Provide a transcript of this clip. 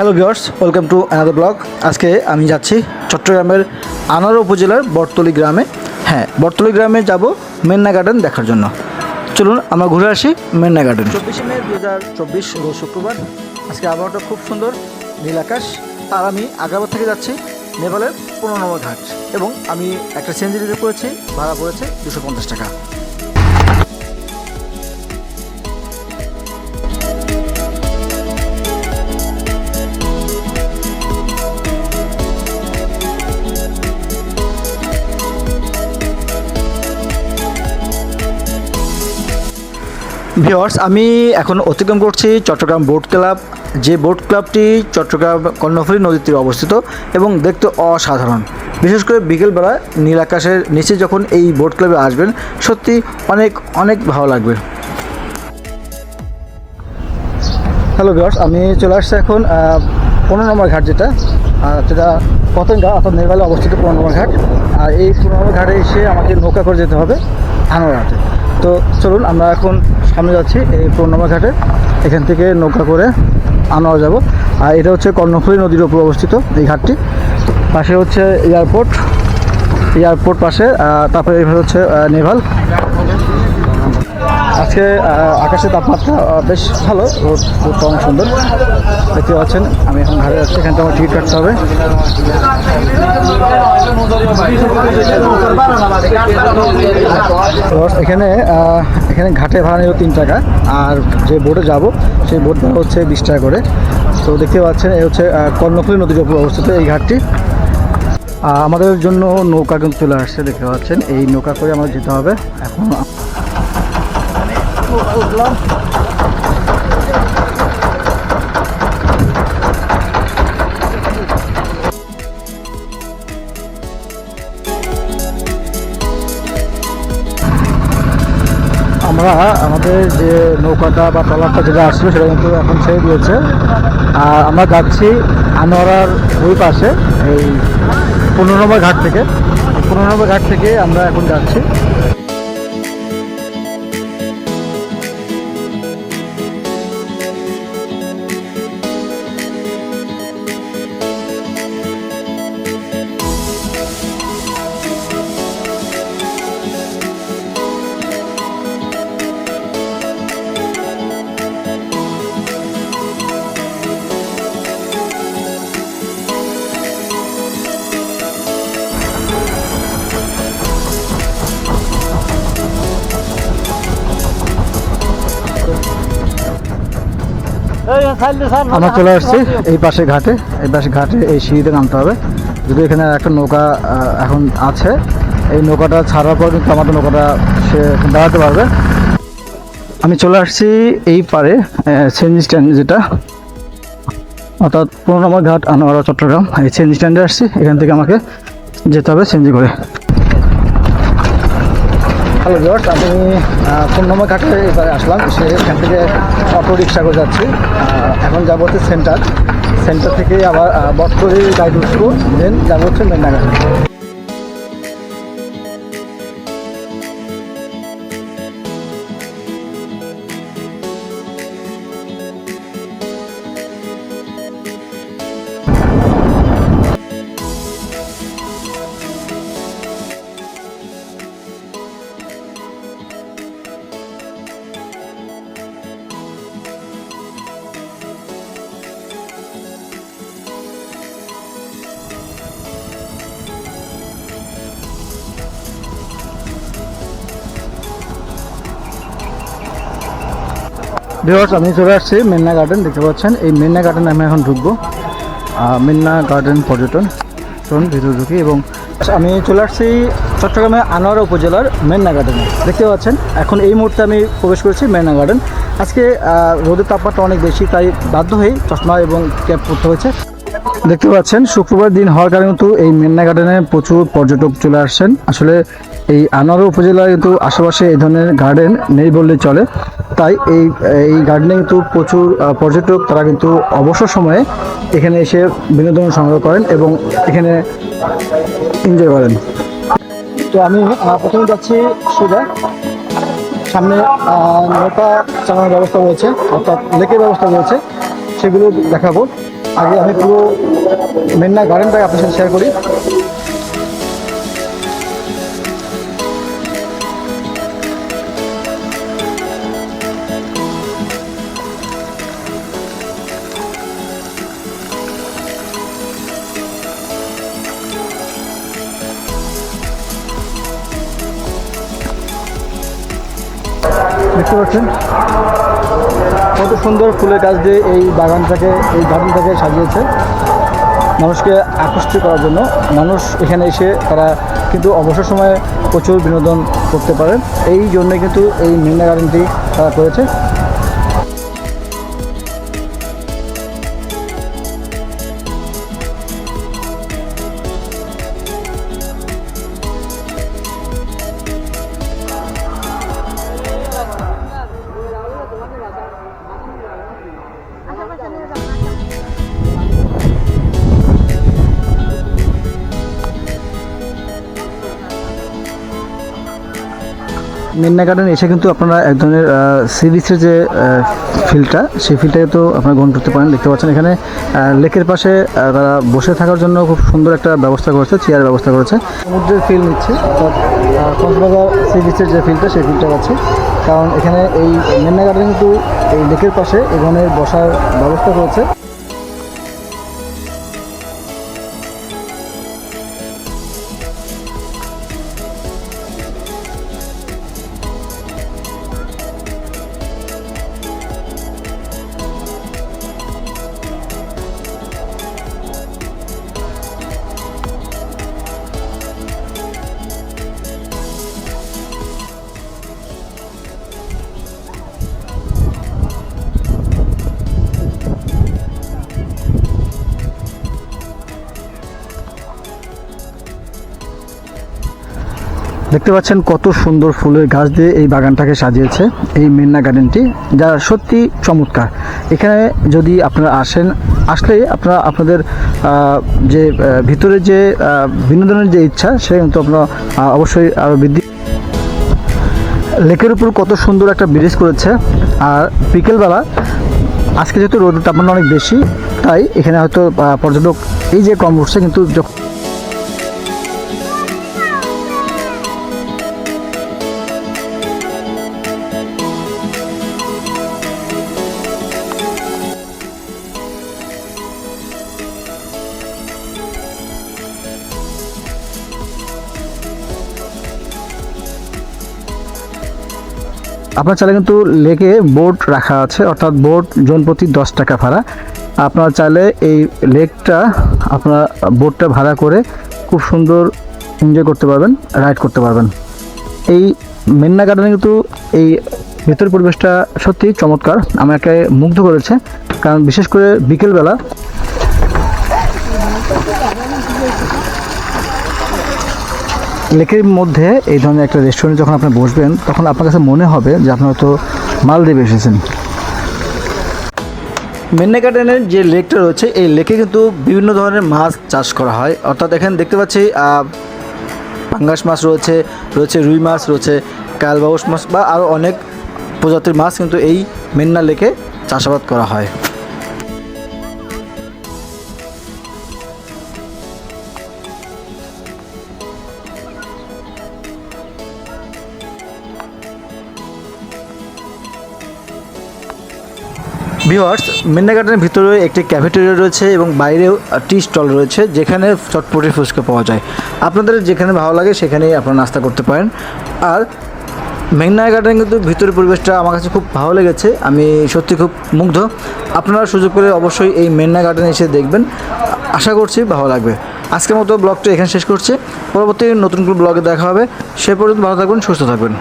Hello viewers welcome to another blog আজকে আমি যাচ্ছি চট্টগ্রামের আনারা উপজেলার বটতলি গ্রামে। হ্যাঁ বটতলি গ্রামে যাব মেন্না গার্ডেন দেখার জন্য। চলুন আমরা ঘুরে আসি মেন্না গার্ডেন চব্বিশে মে দু হাজার চব্বিশ, রোজ শুক্রবার। আজকে আবহাওয়াটা খুব সুন্দর, নীল আকাশ। আর আমি আগ্রাবাদ থেকে যাচ্ছি নেপালের পনেরো নম্বর ঘাট এবং আমি একটা সেঞ্চুরি করেছি, ভাড়া পড়েছে দুশো পঞ্চাশ টাকা। ভিওর্স আমি এখন অতিক্রম করছি চট্টগ্রাম বোট ক্লাব। যে বোট ক্লাবটি চট্টগ্রাম কর্ণফুলী নদীর তীরে অবস্থিত এবং দেখতে অসাধারণ। বিশেষ করে বিকেলবেলা নীল আকাশের নিচে যখন এই বোট ক্লাবে আসবেন, সত্যি অনেক অনেক ভালো লাগবে। হ্যালো ভিওর্স আমি চলে আসছি এখন পনেরো নম্বর ঘাট যেটা যেটা পতেঙ্গা অর্থাৎ নেপালে অবস্থিত পনেরো নম্বর ঘাট। আর এই পনেরো নম্বর ঘাটে এসে আমাকে নৌকা করে যেতে হবে আনোয়ারহাটে তো চলুন, আমরা এখন সামনে যাচ্ছি এই পূর্ণমা ঘাটে। এখান থেকে নৌকা করে আনোয়ার যাব। আর এটা হচ্ছে কর্ণফুলী নদীর উপর অবস্থিত এই ঘাটটি। পাশে হচ্ছে এয়ারপোর্ট এয়ারপোর্ট পাশে তারপরে হচ্ছে নেভাল। আজকে আকাশের তাপমাত্রা বেশ ভালো অনেক সুন্দর। দেখতে পাচ্ছেন, আমি এখন ঘরে যাচ্ছি এখান থেকে আমার টিকিট কাটতে হবে। এখানে এখানে ঘাটে ভাড়া নেব তিন টাকা, আর যে বোটে যাব, সেই বোট ভাড়া হচ্ছে বিশ টাকা করে। তো দেখতে পাচ্ছেন, এই হচ্ছে কর্ণফুলী নদীর উপর অবস্থিত এই ঘাটটি। আমাদের জন্য নৌকা কিন্তু চলে আসছে, দেখতে পাচ্ছেন। এই নৌকা করে আমাদের যেতে হবে। এখন আমরা আমাদের যে নৌকাটা বা ট্রলারটা যেটা আসলো সেটা কিন্তু এখন ছেড়ে দিয়েছে। আর আমরা যাচ্ছি আনোয়ারার ওই পাশে, এই পনেরো নম্বর ঘাট থেকে। পনেরো নম্বর ঘাট থেকে আমরা এখন যাচ্ছি। আমরা চলে আসছি এই পাশে ঘাটে, এই পাশে ঘাটে এই সিঁড়িতে নামতে হবে। যদি এখানে একটা নৌকা এখন আছে। এই নৌকাটা ছাড়ার পর কিন্তু আমাদের নৌকাটা সে দাঁড়াতে পারবে। আমি চলে আসছি এই পারে সেঞ্জি স্ট্যান্ড যেটা। অর্থাৎ পনেরো নম্বর ঘাট আনোয়ারা, চট্টগ্রাম। এই সেঞ্জি স্ট্যান্ডে আসছি। এখান থেকে আমাকে যেতে হবে সেঞ্জি করে। হ্যালো জর্জ আমি পূর্ণমা ঘাটে এবারে আসলাম। সে এখান থেকে অটো রিক্সা করে যাচ্ছি। এখন যাব হচ্ছে সেন্টার সেন্টার থেকে আবার বটতলি গাইড উঠবো দেন যাব হচ্ছে মেন্নাঘাটে ভিউয়ার্স আমি চলে আসছি মেন্না গার্ডেন দেখতে পাচ্ছেন। এই মেন্না গার্ডেনে আমি এখন ঢুকবো। মেন্না গার্ডেন পর্যটন চলুন ভিতরে ঢুকি এবং আমি চলে আসছি চট্টগ্রামের আনোয়ারা উপজেলার মেন্না গার্ডেনে দেখতে পাচ্ছেন, এখন এই মুহূর্তে আমি প্রবেশ করেছি মেন্না গার্ডেন আজকে রোদের তাপমাত্রা অনেক বেশি, তাই বাধ্য হয়েই চশমা এবং ক্যাপ পরতে হয়েছে। দেখতে পাচ্ছেন, শুক্রবার দিন হওয়ার কারণে কিন্তু এই মেন্না গার্ডেনে প্রচুর পর্যটক চলে আসছেন। আসলে এই আনোয়ারা উপজেলায় কিন্তু আশেপাশে এই ধরনের গার্ডেন নেই বললেই চলে। তাই এই এই গার্ডেনে কিন্তু প্রচুর পর্যটক, তারা কিন্তু অবসর সময়ে এখানে এসে বিনোদন সংগ্রহ করেন এবং এখানে এনজয় করেন। তো আমি প্রথমে যাচ্ছি সোজা। সামনে নৌকা চালানোর ব্যবস্থা রয়েছে, অর্থাৎ লেকের ব্যবস্থা রয়েছে, সেগুলো দেখাবো। আগে আমি পুরো মেন্না গার্ডেনটাকে আপনার সাথে শেয়ার করি। দেখতে পাচ্ছেন? কত সুন্দর ফুলের গাছ দিয়ে এই বাগানটাকে, এই গার্ডেনটাকে সাজিয়েছে। মানুষকে আকৃষ্ট করার জন্য মানুষ এখানে এসে তারা কিন্তু অবসর সময়ে প্রচুর বিনোদন করতে পারেন। এই জন্যে কিন্তু এই মিনা গার্ডেনটি তারা করেছে। মিন্না গার্ডেন এসে কিন্তু আপনারা এক ধরনের সি বিচের যে ফিল্ডটা সেই ফিল্ডটাকে তো আপনারা গ্রহণ করতে পারেন। দেখতে পাচ্ছেন এখানে লেকের পাশে তারা বসে থাকার জন্য খুব সুন্দর একটা ব্যবস্থা করেছে চেয়ার ব্যবস্থা করেছে। সমুদ্রের ফিল নিচ্ছে, অর্থাৎ কক্সবাজার সি বিচের যে ফিল্ডটা সেই ফিল্ডটা আছে। কারণ এখানে এই মিন্না গার্ডেন কিন্তু এই লেকের পাশে ধরনের বসার ব্যবস্থা করেছে। দেখতে পাচ্ছেন কত সুন্দর ফুলের গাছ দিয়ে এই বাগানটাকে সাজিয়েছে এই মেন্না গার্ডেনটি যা সত্যি চমৎকার। এখানে যদি আপনারা আসেন আসলেই আপনারা আপনাদের যে ভিতরে যে বিনোদনের যে ইচ্ছা সেটা কিন্তু আপনারা অবশ্যই আরও বৃদ্ধি লেকের উপর কত সুন্দর একটা ব্রিজ করেছে। আর বিকেলবেলা, আজকে যেহেতু রোদের তাপমাত্রা অনেক বেশি, তাই এখানে হয়তো পর্যটক এই যে কম উঠছে, কিন্তু যখন আপনার চাইলে কিন্তু লেকে বোট রাখা আছে, অর্থাৎ বোট জন প্রতি দশ টাকা ভাড়া। আপনার চাইলে এই লেকটা আপনার বোটটা ভাড়া করে খুব সুন্দর এনজয় করতে পারবেন রাইড করতে পারবেন। এই মেন্না গার্ডেনে কিন্তু এই ভেতর পরিবেশটা সত্যি চমৎকার, আমাকে মুগ্ধ করেছে। কারণ বিশেষ করে বিকেলবেলা লেকের মধ্যে এই ধরনের একটা রেস্টুরেন্টে যখন আপনি বসবেন, তখন আপনার কাছে মনে হবে যে আপনার তো মালদ্বীপে এসেছেন। মেন্না গার্ডেনের যে লেকটা রয়েছে, এই লেকে কিন্তু বিভিন্ন ধরনের মাছ চাষ করা হয়। অর্থাৎ এখানে দেখতে পাচ্ছি পাঙ্গাস মাছ রয়েছে রয়েছে রুই মাছ, রয়েছে কালবাউস মাছ বা আরও অনেক প্রজাতির মাছ কিন্তু এই মেন্না লেকে চাষাবাদ করা হয়। ভিওয়ার্স মিন্না গার্ডেনের ভিতরে একটি ক্যাফেটেরিয়া রয়েছে এবং বাইরেও টি স্টল রয়েছে যেখানে চটপটি ফুচকা পাওয়া যায়। আপনাদের যেখানে ভালো লাগে সেখানেই আপনারা নাস্তা করতে পারেন। আর মেঘনা গার্ডেন কিন্তু ভিতরের পরিবেশটা আমার কাছে খুব ভালো লেগেছে। আমি সত্যি খুব মুগ্ধ। আপনারা সুযোগ পেলে অবশ্যই এই মেঘনা গার্ডেন এসে দেখবেন। আশা করছি ভালো লাগবে। আজকের মতো ব্লগটা এখানে শেষ করছি। পরবর্তী নতুন কোনো ব্লগে দেখা হবে। সে পর্যন্ত ভালো থাকবেন, সুস্থ থাকবেন।